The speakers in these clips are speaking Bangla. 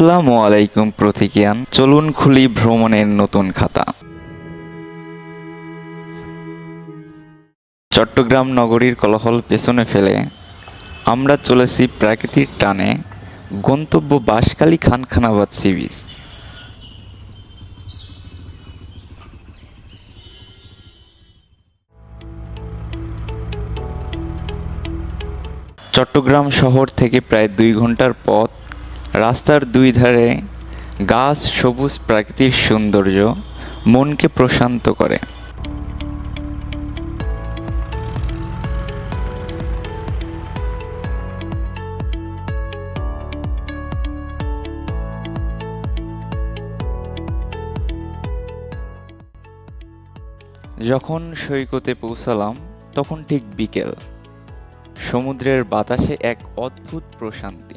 আসসালামু আলাইকুম প্রতিকিয়ান। চলুন খুলি ভ্রমণের নতুন খাতা। চট্টগ্রাম নগরীর কলহল পেছনে ফেলে আমরা চলেছি প্রাকৃতিক টানে গন্তব্য বাঁশখালী খানখানাবাদ সি বিচ চট্টগ্রাম শহর থেকে প্রায় দুই ঘণ্টার পথ রাস্তার দুই ধারে গাছ, সবুজ প্রাকৃতিক সৌন্দর্য মনকে প্রশান্ত করে। যখন সৈকতে পৌঁছালাম, তখন ঠিক বিকেল। সমুদ্রের বাতাসে এক অদ্ভুত প্রশান্তি।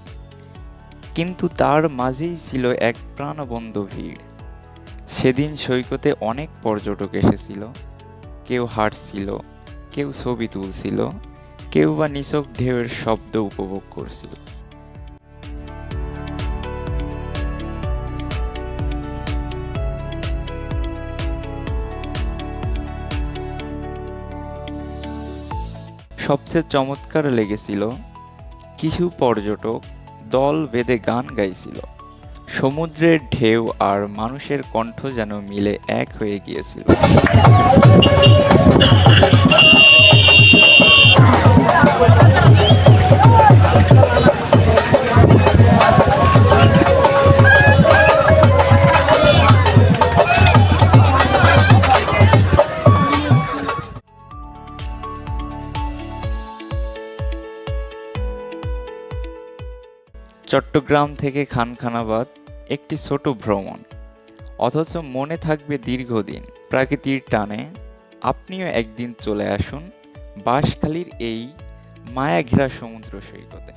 কিন্তু তার মাঝেই ছিল এক প্রাণবন্ধ ভিড়। সেদিন সৈকতে অনেক পর্যটক এসেছিল। কেউ হাঁটছিল, কেউ ছবি তুলছিল, কেউ বা নিছক ঢেউয়ের শব্দ উপভোগ করছিল। সবচেয়ে চমৎকার লেগেছিল, কিছু পর্যটক দল বেঁধে গান গাইছিল। সমুদ্রের ঢেউ আর মানুষের কণ্ঠ যেন মিলে এক হয়ে গিয়েছিল। চট্টগ্রাম থেকে খানখানাবাদ, একটি ছোট ভ্রমণ। অথচ মনে থাকবে দীর্ঘদিন। প্রাকৃতির টানে আপনিও একদিন চলে আসুন বাঁশখালীর এই মায়া ঘেরা সমুদ্র সৈকতে।